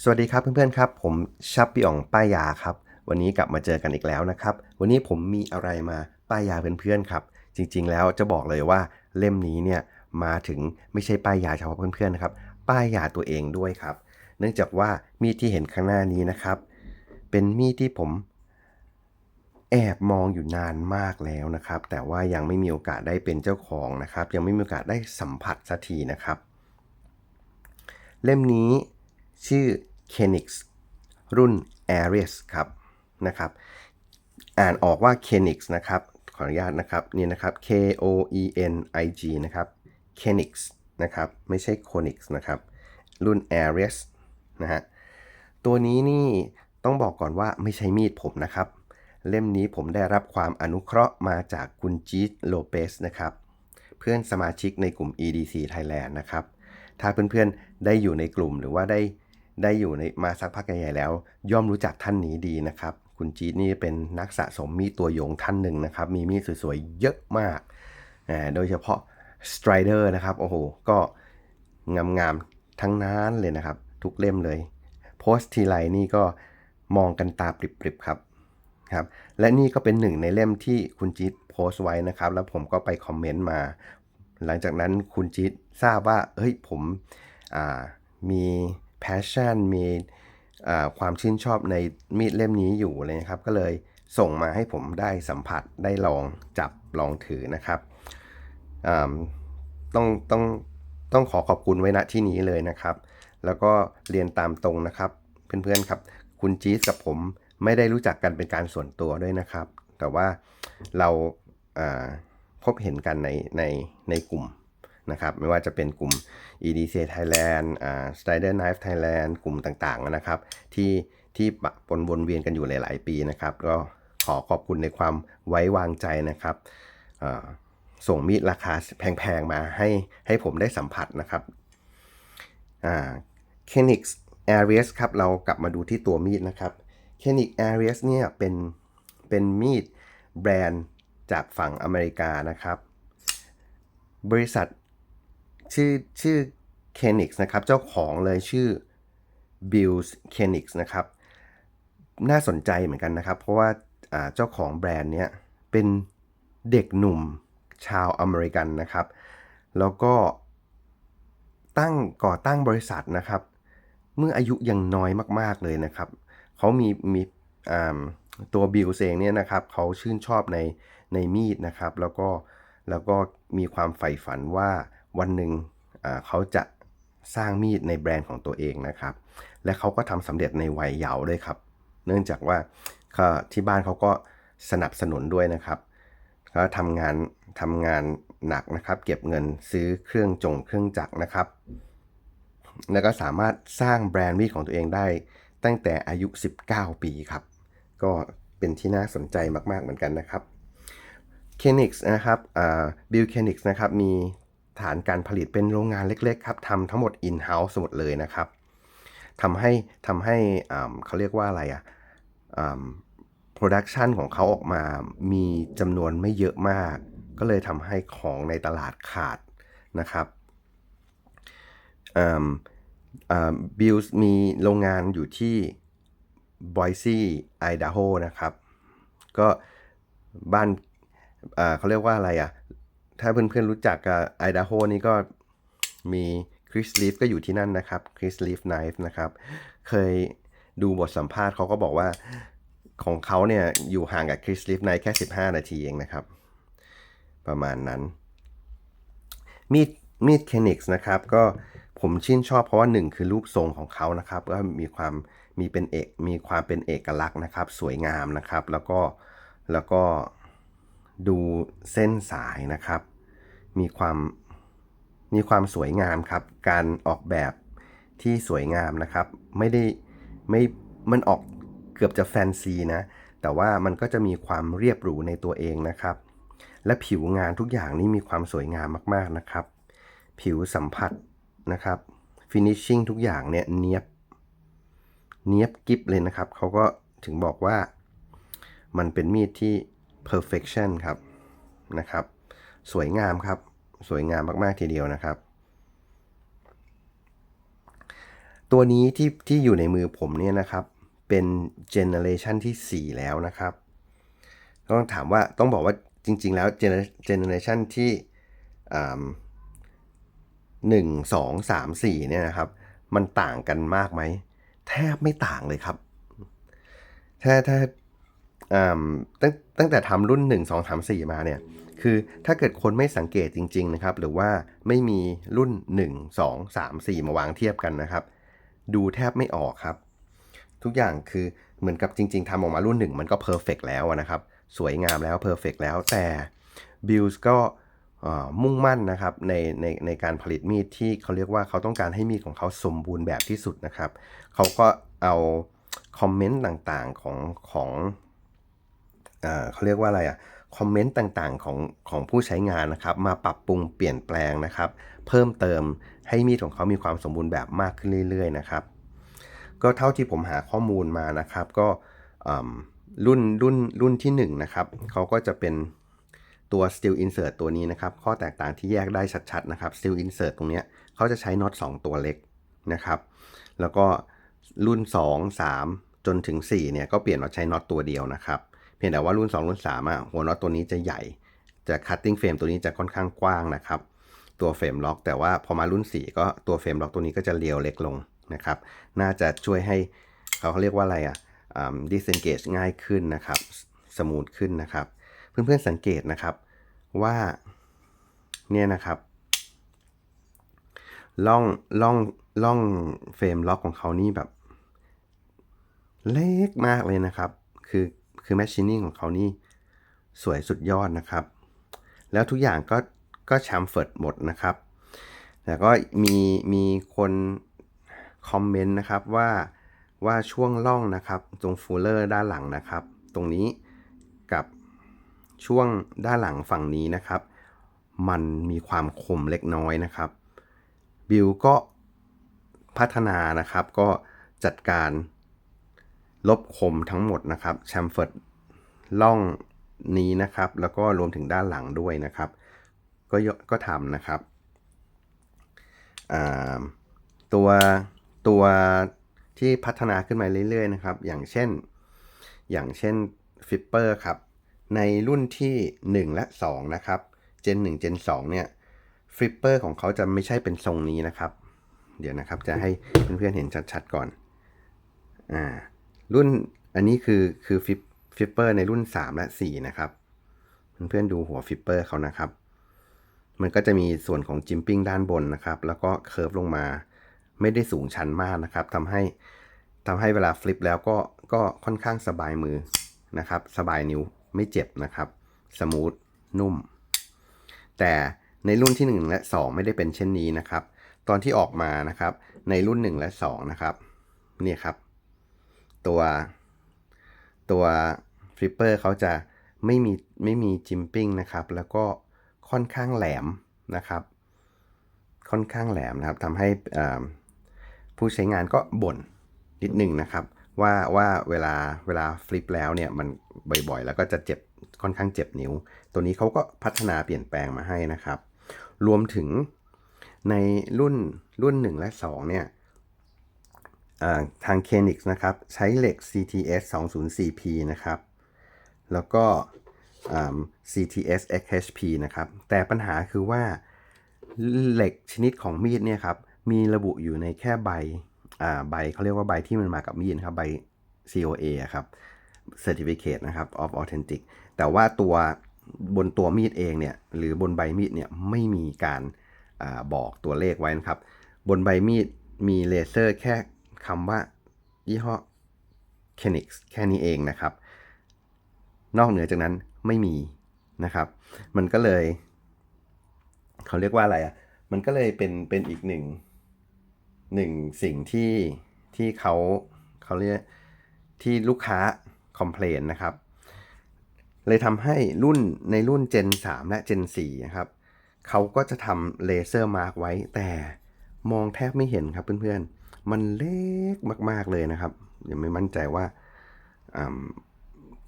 สวัสดีครับเพื่อนๆครับ ผมชับปีอ่องป้ายยาครับ วันนี้กลับมาเจอกันอีกแล้วนะครับ วันนี้ผมมีอะไรมาป้ายยาเพื่อนๆครับ จริงๆแล้วจะบอกเลยว่าเล่มนี้เนี่ยมาถึงไม่ใช่ป้ายยาเฉพาะเพื่อนๆนะครับป้ายยาตัวเองด้วยครับ เนื่องจากว่ามีดที่เห็นข้างหน้านี้นะครับ เป็นมีดที่ผมแอบมองอยู่นานมากแล้วนะครับ แต่ว่ายังไม่มีโอกาสได้เป็นเจ้าของนะครับ ยังไม่มีโอกาสได้สัมผัสสักทีนะครับ เล่มนี้ ชื่อ Kenix รุ่น Aries ครับนะครับ อ่านออกว่า Kenix นะครับ ขออนุญาตนะครับนี่นะครับ K O E N I G นะครับ Kenix นะครับ ไม่ใช่ Conix นะครับ รุ่น Aries นะฮะตัวนี้นี่ต้องบอกก่อนว่าไม่ใช่มีดผมนะครับ เล่มนี้ผมได้รับความอนุเคราะห์มาจากคุณจีตโลเปสนะครับ เพื่อนสมาชิกในกลุ่ม EDC Thailand นะครับ ถ้าเพื่อนๆได้อยู่ในกลุ่มหรือว่าได้ ได้อยู่ในมาสักพักใหญ่ๆแล้ว ย่อมรู้จักท่านนี้ดีนะครับ คุณจีตนี่เป็นนักสะสมมีดตัวยงท่านหนึ่งนะครับ มีมีดสวยๆเยอะมากอ่าโดยเฉพาะ Strider นะครับโอ้โหก็งามๆทั้งนั้นเลยนะครับ ทุกเล่มเลยโพสต์ทีไรนี่ก็มองกันตาปริบๆครับครับ และนี่ก็เป็นหนึ่งในเล่มที่คุณจี๊ดโพสต์ไว้นะครับ แล้วผมก็ไปคอมเมนต์มา หลังจากนั้นคุณจี๊ดทราบว่าเฮ้ยผมมี passion มีความชื่นชอบในมีดเล่มนี้อยู่เลยนะครับ ก็เลยส่งมาให้ผมได้สัมผัสได้ลองจับลองถือนะครับต้องต้องต้องขอขอบคุณไว้ณที่นี้เลยนะครับ แล้วก็เรียนตามตรงนะครับ เพื่อนๆครับ คุณจี๊ดกับผมไม่ได้รู้จักกันเป็นการส่วนตัวด้วยนะครับ แต่ว่าเราพบเห็นกันในในในกลุ่ม นะครับไม่ว่าจะเป็นกลุ่ม EDC Thailand อ่า Strider Knife Thailand กลุ่มต่างๆนะครับ ที่ที่ปนวนเวียนกันอยู่หลาย ๆ ปีนะครับ ก็ขอขอบคุณในความไว้วางใจนะครับส่งมีดราคาแพง ๆ มาให้ให้ผมได้สัมผัสนะครับอ่า Kenix Aries ครับเรากลับมาดูที่ตัวมีดนะครับ k e n i c Aries เนี่ยเป็นเป็นมีดแบรนด์จากฝั่งอเมริกานะครับ บริษัท ชื่อชื่อ k e n i x นะครับ เจ้าของเลยชื่อ Bills k e n i x นะครับ น่าสนใจเหมือนกันนะครับ เพราะว่าเจ้าของแบรนด์เนี้ยเป็นเด็กหนุ่มชาวอเมริกันนะครับ แล้วก็ตั้งก่อตั้งบริษัทนะครับ เมื่ออายุยังน้อยมากๆเลยนะครับ เขามีมีตัวบิลเองเนี่ยนะครับ เขาชื่นชอบในในมีดนะครับ แล้วก็แล้วก็มีความใฝ่ฝันว่า วันหนึ่งเขาจะสร้างมีดในแบรนด์ของตัวเองนะครับ และเขาก็ทำสำเร็จในวัยเยาว์ด้วยครับ เนื่องจากว่าที่บ้านเขาก็สนับสนุนด้วยนะครับเขาทำงานทำงานหนักนะครับ เก็บเงินซื้อเครื่องจงเครื่องจักรนะครับ แล้วก็สามารถสร้างแบรนด์มีดของตัวเองได้ ตั้งแต่อายุ 19 ปีครับ ก็เป็นที่น่าสนใจมาก ๆ เหมือนกันนะครับเคนิกส์นะครับบิลเคนิกส์นะครับ มี ฐานการผลิตเป็นโรงงานเล็ก ๆ ครับทำทั้งหมด in-house หมดเลยนะครับทำให้ทำให้เขาเรียกว่าอะไรอะโปรดักชันของเขาออกมามีจำนวนไม่เยอะมาก ก็เลยทำให้ของในตลาดขาดนะครับบิลส์มีโรงงานอยู่ที่บอยซี่ไอดาโฮนะครับ ก็บ้านเขาเรียกว่าอะไรอะ่ะ ถ้าเพื่อนๆรู้จักกับไอดาโฮนี่ก็มีคริสลีฟก็อยู่ที่นั่นนะครับคริสลีฟไนฟ์นะครับ เคยดูบทสัมภาษณ์เขาก็บอกว่าของเขาเนี่ยอยู่ห่างกับคริสลีฟไนฟ์แค่ 15 นาทีเองนะครับ ประมาณนั้น มีดมีดเคนิกส์นะครับ ก็ผมชื่นชอบเพราะว่าหนึ่งคือรูปทรงของเขานะครับก็มีความมีเป็นเอกมีความเป็นเอกลักษณ์นะครับ สวยงามนะครับ แล้วก็แล้วก็ดูเส้นสายนะครับ มีความมีความสวยงามครับ การออกแบบที่สวยงามนะครับ ไม่ได้ไม่มันออกเกือบจะแฟนซีนะ แต่ว่ามันก็จะมีความเรียบหรูในตัวเองนะครับ และผิวงานทุกอย่างนี่มีความสวยงามมากๆนะครับ ผิวสัมผัสนะครับฟินิชชิ่งทุกอย่างเนี่ยเนียบเนียบกิฟเลยนะครับ เขาก็ถึงบอกว่ามันเป็นมีดที่ perfection ครับนะครับ สวยงามครับ สวยงามมากๆทีเดียวนะครับ ตัวนี้ที่ที่อยู่ในมือผมเนี่ยนะครับ เป็นเจเนอเรชันที่ 4 แล้วนะครับ ต้องถามว่าต้องบอกว่าจริง ๆ แล้วเจเนอเรชันที่หนึ่งสองสามสี่เนี่ยนะครับ มันต่างกันมากไหม แทบไม่ต่างเลยครับ ถ้าถ้าอ่าตั้งตั้งแต่ทำรุ่น1 2 3 4มาเนี่ย คือถ้าเกิดคนไม่สังเกตจริงๆนะครับหรือว่าไม่มีรุ่น 1 2 3 4 มาวางเทียบกันนะครับ ดูแทบไม่ออกครับ ทุกอย่างคือเหมือนกับจริง ๆทำออกมารุ่นหนึ่งมันก็เพอร์เฟกแล้วนะครับ สวยงามแล้วเพอร์เฟกแล้วแต่บิลส์ก็มุ่งมั่นนะครับในในในการผลิตมีดที่เขาเรียกว่าเขาต้องการให้มีดของเขาสมบูรณ์แบบที่สุดนะครับ เขาก็เอาคอมเมนต์ต่างๆของของเอ่อเขาเรียกว่าอะไรอะ คอมเมนต์ต่างๆของของผู้ใช้งานนะครับ มาปรับปรุงเปลี่ยนแปลงนะครับ เพิ่มเติมให้มีดของเขามีความสมบูรณ์แบบมากขึ้นเรื่อย ๆ นะครับ ก็เท่าที่ผมหาข้อมูลมานะครับ ก็รุ่นรุ่นรุ่นที่1นะครับเขาก็จะเป็นตัว steel insert ตัวนี้นะครับ ข้อแตกต่างที่แยกได้ชัดๆนะครับ steel insert ตรงเนี้ยเขาจะใช้น็อต2ตัวเล็กนะครับ แล้วก็รุ่น 2 3 จนถึง4เนี่ยก็เปลี่ยนมาใช้น็อตตัวเดียวนะครับ พียงแต่ว่ารุ่น 2 รุ่น3อะหัวน็อตตัวนี้จะใหญ่ จะ cutting frame ตัวนี้จะค่อนข้างกว้างนะครับ ตัวเฟรมล็อก แต่ว่าพอมารุ่น 4 ก็ตัวเฟรมล็อกตัวนี้ก็จะเรียวเล็กลงนะครับ น่าจะช่วยให้เขาเขาเรียกว่าอะไรอะ disengage ง่ายขึ้นนะครับ สมูทขึ้นนะครับ เพื่อนๆสังเกตนะครับว่าเนี่ยนะครับล่องล่องล่องเฟรมล็อกของเขานี่แบบ เล็กมากเลยนะครับ คือ คือแมชชีนิ่งของเขานี่สวยสุดยอดนะครับ แล้วทุกอย่างก็ก็ชัมเฟิร์ดหมดนะครับ แต่ก็มีมีคนคอมเมนต์นะครับว่าว่าช่วงล่องนะครับ ตรงฟูลเลอร์ด้านหลังนะครับ ตรงนี้กับช่วงด้านหลังฝั่งนี้นะครับ มันมีความคมเล็กน้อยนะครับ บิลก็พัฒนานะครับก็จัดการ ลบคมทั้งหมดนะครับแชมเฟิร์ดล่องนี้นะครับ แล้วก็รวมถึงด้านหลังด้วยนะครับ ก็ก็ทำนะครับตัวตัวที่พัฒนาขึ้นมาเรื่อยๆนะครับ อย่างเช่น อย่างเช่นฟิปเปอร์ครับ ในรุ่นที่ 1 และ 2 นะครับเจน1เจน2เนี่ยฟิปเปอร์ของเขาจะไม่ใช่เป็นทรงนี้นะครับ เดี๋ยวนะครับจะให้เพื่อนๆเห็นชัดๆก่อน อ่า รุ่นอันนี้คือคือฟิปฟิปเปอร์ในรุ่น 3 และ 4 นะครับ เพื่อนๆดูหัวฟิปเปอร์เขานะครับ มันก็จะมีส่วนของจิมปิ้งด้านบนนะครับ แล้วก็เคิร์ฟลงมาไม่ได้สูงชันมากนะครับทำให้ทำให้เวลาฟลิปแล้วก็ก็ค่อนข้างสบายมือนะครับ สบายนิ้วไม่เจ็บนะครับ สมูท นุ่ม แต่ในรุ่นที่ 1 และ 2 ไม่ได้เป็นเช่นนี้นะครับ ตอนที่ออกมานะครับ ในรุ่น 1 และ 2 นะครับ นี่ครับ ตัวตัวฟลิปเปอร์เขาจะไม่มีไม่มีจิมปิ้งนะครับ แล้วก็ค่อนข้างแหลมนะครับ ค่อนข้างแหลมนะครับทำให้ผู้ใช้งานก็บ่นนิดหนึ่งนะครับ ว่าว่าเวลาเวลาฟลิปแล้วเนี่ยมันบ่อยๆ แล้วก็จะเจ็บค่อนข้างเจ็บนิ้ว ตัวนี้เขาก็พัฒนาเปลี่ยนแปลงมาให้นะครับ รวมถึงในรุ่นรุ่น 1 และ 2 เนี่ย ทาง Kenix นะครับใช้เหล็ก CTS 204P นะครับ แล้วก็ CTS XHP นะครับ แต่ปัญหาคือว่าเหล็กชนิดของมีดเนี่ยครับมีระบุอยู่ในแค่ใบใบเขาเรียกว่าใบที่มันมากับมีดนครับใบ COA ครับ Certificate นะครับ of Authentic แต่ว่าตัวบนตัวมีดเองเนี่ยหรือบนใบมีดเนี่ยไม่มีการอาบอกตัวเลขไว้นะครับ บนใบมีดมีเลเซอร์แค่ คำว่ายี่ห้อ Kenix แค่นี้เองนะครับ นอกเหนือจากนั้นไม่มีนะครับ มันก็เลย เขาเรียกว่าอะไรอะ มันก็เลยเป็นเป็นอีกหนึ่งหนึ่งสิ่งที่ที่เขาเขาเรียกที่ลูกค้าคอมเพลนนะครับ เลยทำให้รุ่นในรุ่น Gen 3 และ Gen 4นะครับเขาก็จะทำเลเซอร์มาร์กไว้แต่มองแทบไม่เห็นครับเพื่อนๆ มันเล็กมากๆเลยนะครับยังไม่มั่นใจว่า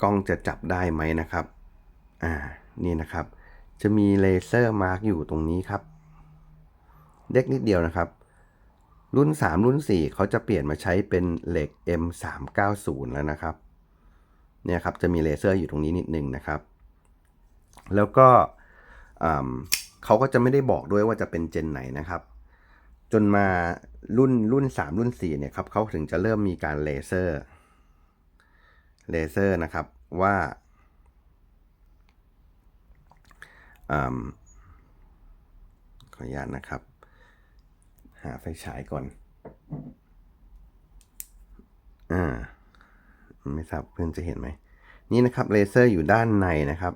กล้องจะจับได้ไหมนะครับ อ่า นี่นะครับ จะมีเลเซอร์มาร์กอยู่ตรงนี้ครับ เล็กนิดเดียวนะครับ รุ่น 3 รุ่น 4 เขาจะเปลี่ยนมาใช้เป็นเหล็ก M390 แล้วนะครับ เนี่ยครับ จะมีเลเซอร์อยู่ตรงนี้นิดนึงนะครับ แล้วก็เขาก็จะไม่ได้บอกด้วยว่าจะเป็นเจนไหนนะครับ จนมารุ่นรุ่น 3 รุ่น 4 เนี่ยครับเขาถึงจะเริ่มมีการเลเซอร์เลเซอร์นะครับว่าอ่าขออนุญาตนะครับ หาไฟฉายก่อนอ่าไม่ทราบเพื่อนจะเห็นไหม นี่นะครับเลเซอร์อยู่ด้านในนะครับ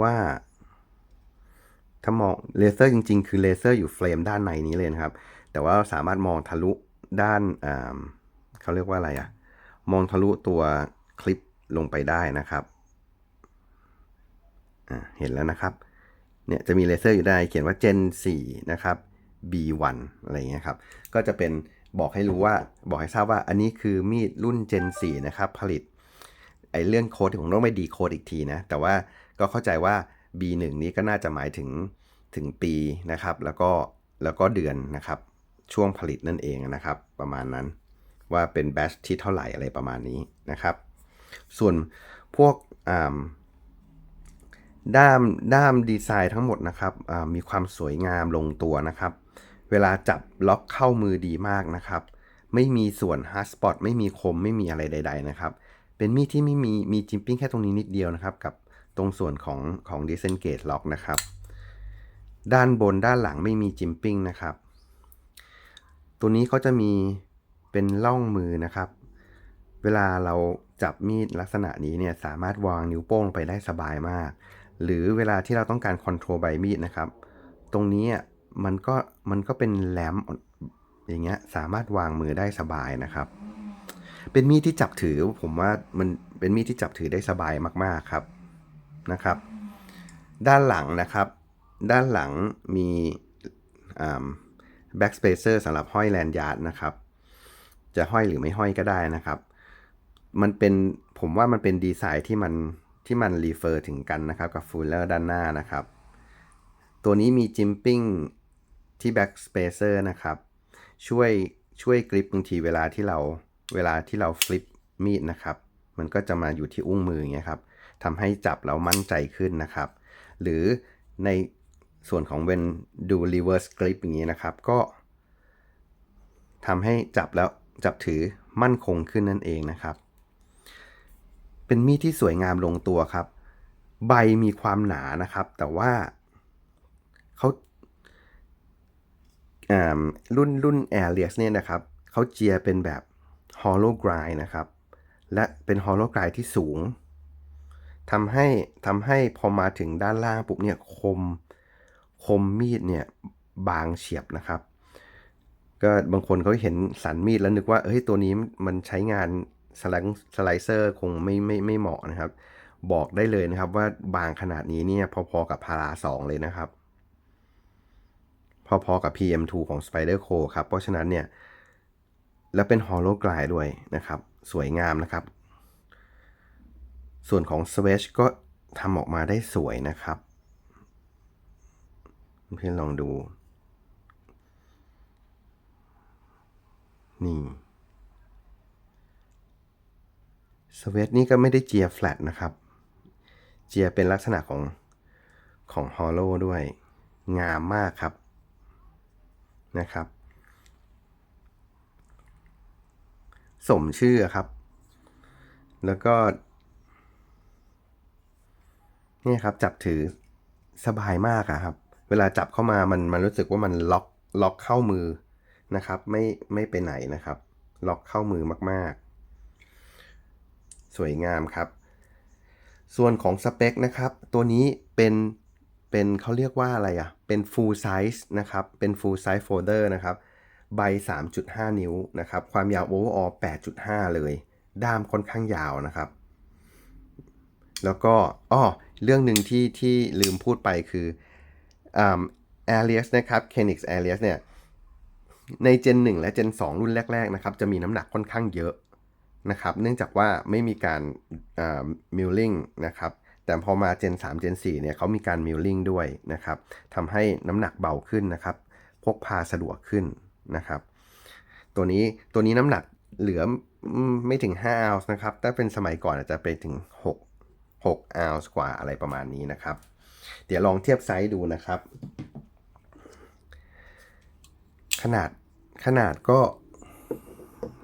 ว่า ถ้ามองเลเซอร์จริง ๆ คือเลเซอร์อยู่เฟรมด้านในนี้เลยนะครับ แต่ว่าสามารถมองทะลุด้านอ่าเขาเรียกว่าอะไรอะมองทะลุตัวคลิปลงไปได้นะครับเห็นแล้วนะครับ เนี่ยจะมีเลเซอร์อยู่ได้เขียนว่า Gen 4 นะครับ B1 อะไรเงี้ยครับ ก็จะเป็นบอกให้รู้ว่าบอกให้ทราบว่าอันนี้คือมีดรุ่น Gen 4 นะครับ ผลิตไอเรื่องโค้ดผมต้องไปดีโค้ดอีกทีนะ แต่ว่าก็เข้าใจว่า B1 นี้ก็น่าจะหมายถึงถึงปีนะครับ แล้วก็แล้วก็เดือนนะครับ ช่วงผลิตนั่นเองนะครับ ประมาณนั้น ว่าเป็นแบชที่เท่าไหร่อะไรประมาณนี้นะครับ ส่วนพวกด้ามด้ามดีไซน์ทั้งหมดนะครับมีความสวยงามลงตัวนะครับ เวลาจับล็อกเข้ามือดีมากนะครับ ไม่มีส่วนฮาร์ดสปอตไม่มีคมไม่มีอะไรใด ๆ นะครับ เป็นมีดที่ไม่มีมีจิมปิ้งแค่ตรงนี้นิดเดียวนะครับ กับ ตรงส่วนของของ disengage lock นะครับ ด้านบนด้านหลังไม่มีจิมปิ้งนะครับ ตัวนี้เขาจะมีเป็นล่องมือนะครับ เวลาเราจับมีดลักษณะนี้เนี่ยสามารถวางนิ้วโป้งไปได้สบายมาก หรือเวลาที่เราต้องการคอนโทรลใบมีดนะครับ ตรงนี้อะมันก็มันก็เป็นแหลมอย่างเงี้ยสามารถวางมือได้สบายนะครับ เป็นมีดที่จับถือผมว่ามันเป็นมีดที่จับถือได้สบายมากๆครับ นะครับ ด้านหลังนะครับ ด้านหลังมีแบ็กสเปเซอร์สำหรับห้อยแลนยาร์ดนะครับ จะห้อยหรือไม่ห้อยก็ได้นะครับ มันเป็นผมว่ามันเป็นดีไซน์ที่มันที่มันรีเฟอร์ถึงกันนะครับ กับฟูลเลอร์ด้านหน้านะครับ ตัวนี้มีจิมปิ้งที่แบ็กสเปเซอร์นะครับ ช่วยช่วยกริปบางทีเวลาที่เราเวลาที่เราฟลิปมีดนะครับ มันก็จะมาอยู่ที่อุ้งมืออย่างเงี้ยครับ ทำให้จับแล้วมั่นใจขึ้นนะครับ หรือในส่วนของเวนดู reverse grip อย่างนี้นะครับ ก็ทำให้จับแล้วจับถือมั่นคงขึ้นนั่นเองนะครับ เป็นมีดที่สวยงามลงตัวครับ ใบมีความหนานะครับ แต่ว่าเขาอ่ารุ่นรุ่น Air r i a s เนี่ยนะครับเขาเจียเป็นแบบ Hollow Grind นะครับ และเป็น Hollow Grind ที่สูง ทำให้ทำให้พอมาถึงด้านล่างปุ๊บเนี่ยคมคมมีดเนี่ยบางเฉียบนะครับ ก็บางคนเขาเห็นสันมีดแล้วนึกว่าเฮ้ยตัวนี้มันใช้งานสไลสไลเซอร์คงไม่ไม่ไม่เหมาะนะครับ บอกได้เลยนะครับว่าบางขนาดนี้เนี่ยพอๆกับพารา2เลยนะครับ พอๆกับ PM2 ของ Spider Co ครับ เพราะฉะนั้นเนี่ย แล้วเป็น Hollow g r i d ด้วยนะครับ สวยงามนะครับ ส่วนของ Switch ก็ทำออกมาได้สวยนะครับ เพื่อนลองดู นี่สเวตนี่ก็ไม่ได้เจียแฟลตนะครับ เจียเป็นลักษณะของของฮอลโลด้วย งามมากครับนะครับ สมชื่อครับ แล้วก็ นี่ครับจับถือสบายมากอะครับ เวลาจับเข้ามามันมันรู้สึกว่ามันล็อกล็อกเข้ามือนะครับ ไม่ไม่ไปไหนนะครับ ล็อกเข้ามือมากๆ สวยงามครับ ส่วนของสเปคนะครับ ตัวนี้เป็นเป็นเขาเรียกว่าอะไรอะเป็น full size นะครับ เป็น full size folder นะครับใบ 3.5 นิ้วนะครับ ความยาว overall 8.5 เลย ด้ามค่อนข้างยาวนะครับ แล้วก็ อ้อ เรื่องหนึ่งที่ที่ลืมพูดไปคืออ่า Alias นะครับ Kenix Alias เนี่ย ใน Gen 1 และ Gen 2 รุ่นแรก ๆ นะครับ จะมีน้ำหนักค่อนข้างเยอะนะครับ เนื่องจากว่าไม่มีการมิลลิ่งนะครับ แต่พอมา Gen 3 Gen 4 เนี่ยเขามีการมิลลิ่งด้วยนะครับทำให้น้ำหนักเบาขึ้นนะครับ พกพาสะดวกขึ้นนะครับ ตัวนี้ตัวนี้น้ำหนักเหลือไม่ถึง5ออนซ์นะครับ ถ้าเป็นสมัยก่อนอาจจะไปถึง 6 6ออนซ์กว่าอะไรประมาณนี้นะครับ เดี๋ยวลองเทียบไซส์ดูนะครับ ขนาดขนาดก็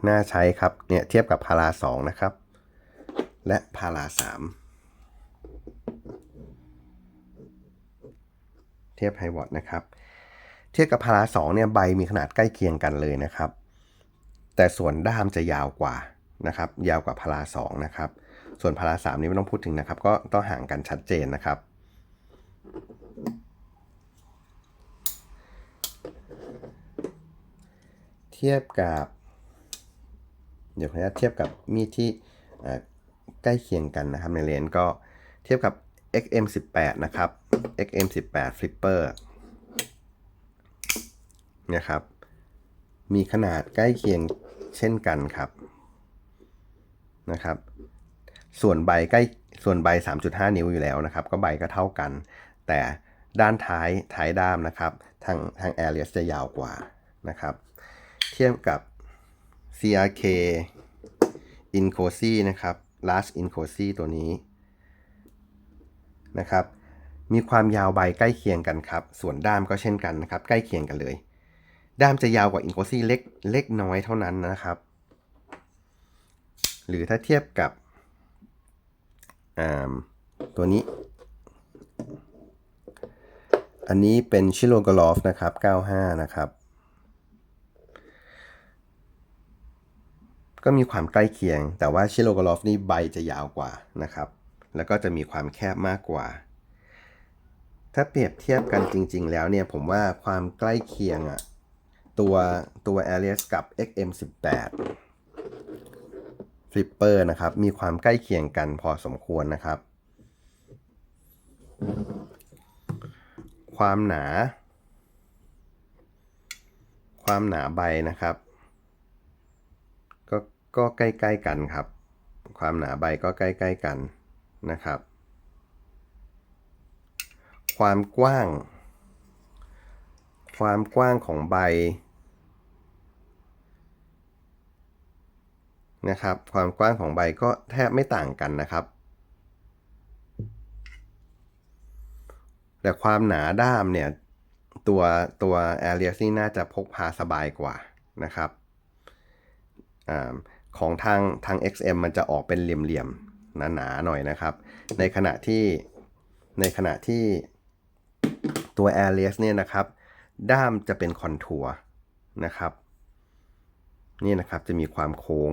น่าใช้ครับเนี่ยเทียบกับพารา2นะครับ และพารา3เทียบไฮวอตนะครับ เทียบกับพารา2เนี่ยใบมีขนาดใกล้เคียงกันเลยนะครับ แต่ส่วนด้ามจะยาวกว่านะครับ ยาวกว่าพารา2นะครับ ส่วนพารา3นี่ไม่ต้องพูดถึงนะครับ ก็ต้องห่างกันชัดเจนนะครับ เทียบกับ เดี๋ยวขออนุญาตเทียบกับมีดที่ใกล้เคียงกันนะครับในเลนก็เทียบกับ XM18 นะครับ XM18 Flipper นะครับ มีขนาดใกล้เคียงเช่นกันครับ นะครับ ส่วนใบใกล้ส่วนใบ 3.5 นิ้วอยู่แล้วนะครับ ก็ใบก็เท่ากัน แต่ด้านท้ายท้ายด้ามนะครับ ทางทาง a r i a s จะยาวกว่านะครับ เทียบกับ CRK i n c o s y นะครับ Last i n c o s y ตัวนี้นะครับ มีความยาวใบใกล้เคียงกันครับ ส่วนด้ามก็เช่นกันนะครับ ใกล้เคียงกันเลย ด้ามจะยาวกว่า i n c o s y เล็กเล็กน้อยเท่านั้นนะครับ หรือถ้าเทียบกับ ตัวนี้ อันนี้เป็นชิโลกลอฟนะครับ 95 นะครับ ก็มีความใกล้เคียง แต่ว่าชิโลกลอฟนี่ใบจะยาวกว่านะครับ แล้วก็จะมีความแคบมากกว่า ถ้าเปรียบเทียบกันจริง ๆ แล้วเนี่ย ผมว่าความใกล้เคียงอะตัวตัว a r i a s กับ XM18 Flipper นะครับ มีความใกล้เคียงกันพอสมควรนะครับ ความหนา ความหนาใบนะครับ ก็ก็ใกล้ๆกันครับ ความหนาใบก็ใกล้ๆกันนะครับ ความกว้าง ความกว้างของใบ นะครับ ความกว้างของใบก็แทบไม่ต่างกันนะครับ แต่ความหนาด้ามเนี่ย ตัวตัว a r i a s นี่น่าจะพกพาสบายกว่านะครับอของทางทาง XM มันจะออกเป็นเหลี่ยมๆหนาๆหน่อยนะครับ ในขณะที่ในขณะที่ตัว a r i a s เนี่ยนะครับ ด้ามจะเป็นคอนทัวร์นะครับ นี่นะครับจะมีความโค้ง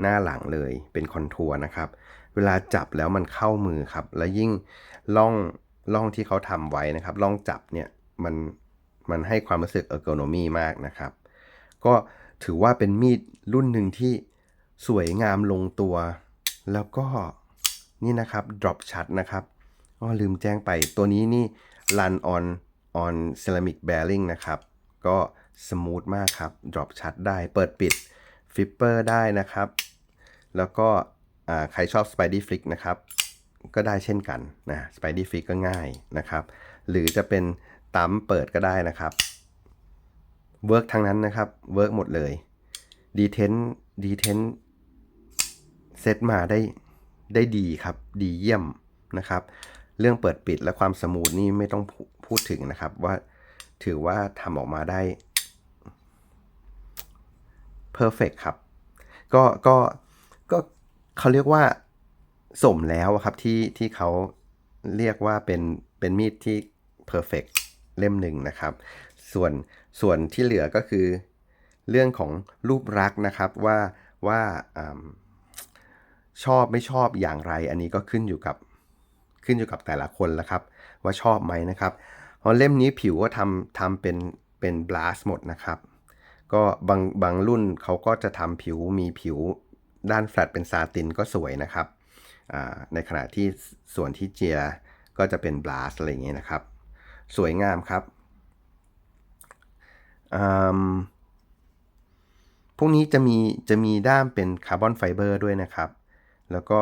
หน้าหลังเลยเป็นคอนทัวร์นะครับ เวลาจับแล้วมันเข้ามือครับ และยิ่งล่องล่องที่เขาทำไว้นะครับล่องจับเนี่ยมันมันให้ความรู้สึกเออร์โกนมีมากนะครับ ก็ถือว่าเป็นมีดรุ่นหนึ่งที่สวยงามลงตัว แล้วก็นี่นะครับ drop ชัดนะครับอ๋อลืมแจ้งไปตัวนี้นี่ run on on ceramic bearing นะครับ ก็สมูทมากครับ drop ชัดได้เปิดปิด flipper ได้นะครับ แล้วก็ใครชอบ Spidey Flick นะครับ ก็ได้เช่นกันนะ Spidey Flick ก็ง่ายนะครับ หรือจะเป็นตั้มเปิดก็ได้นะครับเวิร์กทั้งนั้นนะครับเวิร์กหมดเลยดีเทนดีเทนเซตมาได้ได้ดีครับ ดีเยี่ยมนะครับ เรื่องเปิดปิดและความสมูทนี่ไม่ต้องพูดถึงนะครับ ว่าถือว่าทำออกมาได้ perfect ครับ ก็ก็ก็เขาเรียกว่าสมแล้วครับที่ที่เขาเรียกว่าเป็นเป็นมีดที่ perfect เล่มหนึ่งนะครับ ส่วนส่วนที่เหลือก็คือเรื่องของรูปลักษ์นะครับว่าว่าอ่าชอบไม่ชอบอย่างไร อันนี้ก็ขึ้นอยู่กับขึ้นอยู่กับแต่ละคนแล้วครับ ว่าชอบไหมนะครับ เพราะเล่มนี้ผิวก็ทำทำเป็นเป็นบลัสหมดนะครับ ก็บางบางรุ่นเขาก็จะทำผิวมีผิวด้านแฟลตเป็นซาตินก็สวยนะครับในขณะที่ส่วนที่เจียก็จะเป็นบลัสอะไรอย่างเงี้ยนะครับ สวยงามครับพวกนี้จะมีจะมีด้ามเป็นคาร์บอนไฟเบอร์ด้วยนะครับ แล้วก็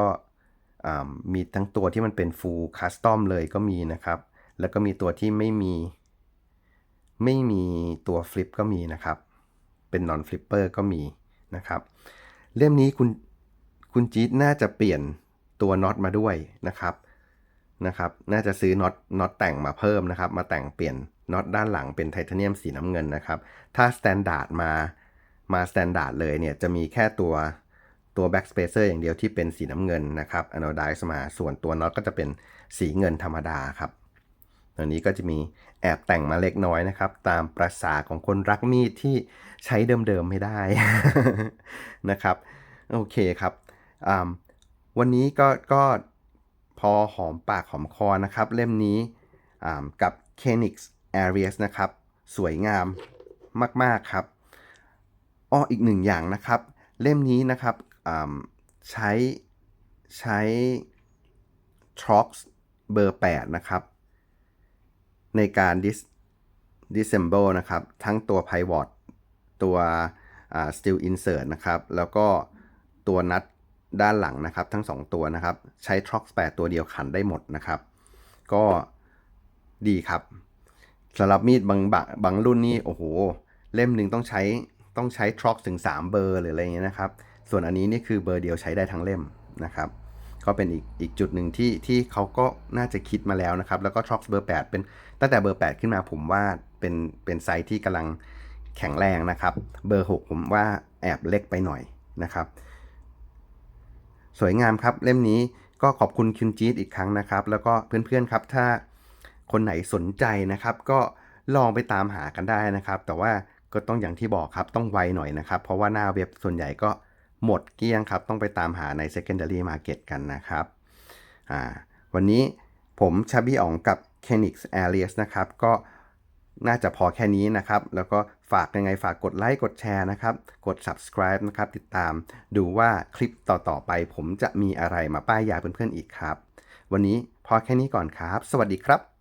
มีทั้งตัวที่มันเป็นฟูลคัสตอมเลยก็มีนะครับ แล้วก็มีตัวที่ไม่มี ไม่มีตัวฟลิปก็มีนะครับ เป็น non flipper ก็มีนะครับ เล่มนี้คุณคุณจี๊ดน่าจะเปลี่ยนตัวน็อตมาด้วยนะครับนะครับ น่าจะซื้อน็อตน็อตแต่งมาเพิ่มนะครับ มาแต่งเปลี่ยนน็อตด้านหลังเป็นไทเทเนียมสีน้ำเงินนะครับ ถ้าสแตนดาร์ดมามาสแตนดาร์ดเลยเนี่ยจะมีแค่ตัวตัวแบ็กสเปเซอร์อย่างเดียวที่เป็นสีน้ำเงินนะครับอ n น d i z e มาส่วนตัวน็อตก็จะเป็นสีเงินธรรมดาครับ ตัวนี้ก็จะมีแอบแต่งมาเล็กน้อยนะครับ ตามประษาของคนรักมีดที่ใช้เดิมๆไม่ได้นะครับ โอเคครับวันนี้ก็ก็พอหอมปากหอมคอนะครับ เล่มนี้กับ k e n i x Aries นะครับ สวยงามมาก ๆ ครับอ้ออีกหนึ่งอย่างนะครับ เล่มนี้นะครับใช้ใช้ Trox เบอร์ 8 นะครับ ในการ dis disassemble นะครับ ทั้งตัว pivot ตัว steel insert นะครับ แล้วก็ตัวนัดด้านหลังนะครับ ทั้ง 2 ตัวนะครับ ใช้ Trox 8 ตัวเดียวขันได้หมดนะครับ ก็ดีครับสำหรับมีดบางบางบางรุ่นนี่โอ้โห เล่มหนึ่งต้องใช้ต้องใช้ Trox ถึง 3 เบอร์หรืออะไรเงี้ยนะครับ ส่วนอันนี้นี่คือเบอร์เดียวใช้ได้ทั้งเล่มนะครับ ก็เป็นอีกอีกจุดหนึ่งที่ที่เขาก็น่าจะคิดมาแล้วนะครับ แล้วก็ Trox เบอร์8เป็นตั้งแต่เบอร์ 8 ขึ้นมาผมว่าเป็นเป็นไซส์ที่กำลังแข็งแรงนะครับ เบอร์ 6 ผมว่าแอบเล็กไปหน่อยนะครับ สวยงามครับเล่มนี้ก็ขอบคุณคุณจีดอีกครั้งนะครับ แล้วก็เพื่อนๆครับถ้าคนไหนสนใจนะครับ ก็ลองไปตามหากันได้นะครับ แต่ว่าก็ต้องอย่างที่บอกครับต้องไวหน่อยนะครับ เพราะว่าหน้าเว็บส่วนใหญ่ก็ หมดเกลี้ยงครับ ต้องไปตามหาใน secondary market กันนะครับวันนี้ผมชาบี้อ๋องกับ k e n i x Alias นะครับ ก็น่าจะพอแค่นี้นะครับ แล้วก็ฝากยังไงฝากกดไลค์กดแชร์นะครับ กด subscribe นะครับ ติดตามดูว่าคลิปต่อ ๆ ไป ผมจะมีอะไรมาป้ายยาเพื่อนๆอีกครับ วันนี้พอแค่นี้ก่อนครับ สวัสดีครับ